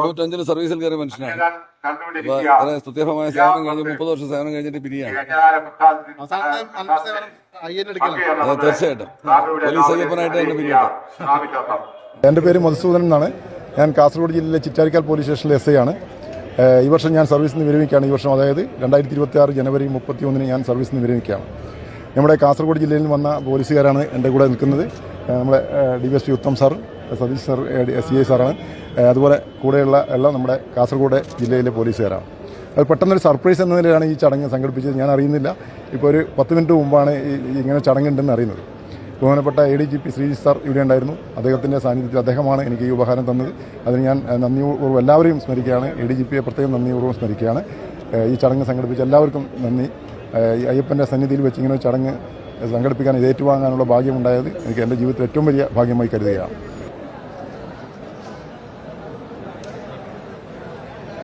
തൊണ്ണൂറ്റഞ്ചിന് സർവീസിൽ കയറിയ മനുഷ്യനാണ്. സ്തുത്യർഹമായ സേവനം കഴിഞ്ഞ് മുപ്പത് വർഷം സേവനം കഴിഞ്ഞിട്ട് പിരിയാണ്. തീർച്ചയായിട്ടും. പോലീസ് അയ്യപ്പനായിട്ട് തന്നെ പിരിയട്ടെ. എന്റെ പേര് മധുസൂദനൻ എന്നാണ്. ഞാൻ കാസർഗോഡ് ജില്ലയിലെ ചിറ്റാരിക്കാൽ പോലീസ് സ്റ്റേഷനിലെ എസ് ഐ ആണ്. ഈ വർഷം ഞാൻ സർവീസിൽ നിന്ന് വിരമിക്കുകയാണ്. ഈ വർഷം അതായത് രണ്ടായിരത്തി ഇരുപത്തി ആറ് ജനുവരി മുപ്പത്തി ഒന്നിന് ഞാൻ സർവീസിൽ നിന്ന് വിരമിക്കുകയാണ്. നമ്മുടെ കാസർഗോഡ് ജില്ലയിൽ നിന്ന് വന്ന പോലീസുകാരാണ് എന്റെ കൂടെ നിൽക്കുന്നത്. നമ്മുടെ D S P Uttam sir Satheesh sir S I സാറാണ്. അതുപോലെ കൂടെയുള്ള എല്ലാം നമ്മുടെ കാസർഗോഡ് ജില്ലയിലെ പോലീസുകാരാണ്. അത് പെട്ടെന്നൊരു സർപ്രൈസ് എന്ന നിലയിലാണ് ഈ ചടങ്ങ് സംഘടിപ്പിച്ചത്. ഞാൻ അറിയുന്നില്ല. ഇപ്പോൾ ഒരു പത്ത് മിനിറ്റ് മുമ്പാണ് ഇങ്ങനെ ചടങ്ങുണ്ടെന്ന് അറിയുന്നത്. ബഹുമാനപ്പെട്ട A D G P Sreejith sir ഇവിടെ ഉണ്ടായിരുന്നു. അദ്ദേഹത്തിന്റെ സാന്നിധ്യത്തിൽ അദ്ദേഹമാണ് എനിക്ക് ഈ ഉപഹാരം തന്നത്. അതിന് ഞാൻ നന്ദിപൂർവം എല്ലാവരെയും സ്മരിക്കുകയാണ്. എ ഡി ജി പിയെ പ്രത്യേകം നന്ദിപൂർവം സ്മരിക്കുകയാണ്. ഈ ചടങ്ങ് സംഘടിപ്പിച്ച എല്ലാവർക്കും നന്ദി. ഈ അയ്യപ്പന്റെ സന്നിധിയിൽ വെച്ച് ഇങ്ങനെ ചടങ്ങ് സംഘടിപ്പിക്കാൻ ഇത് ഏറ്റുവാങ്ങാനുള്ള ഭാഗ്യമുണ്ടായത് എനിക്ക് എന്റെ ജീവിതത്തിൽ ഏറ്റവും വലിയ ഭാഗ്യമായി കരുതുകയാണ്.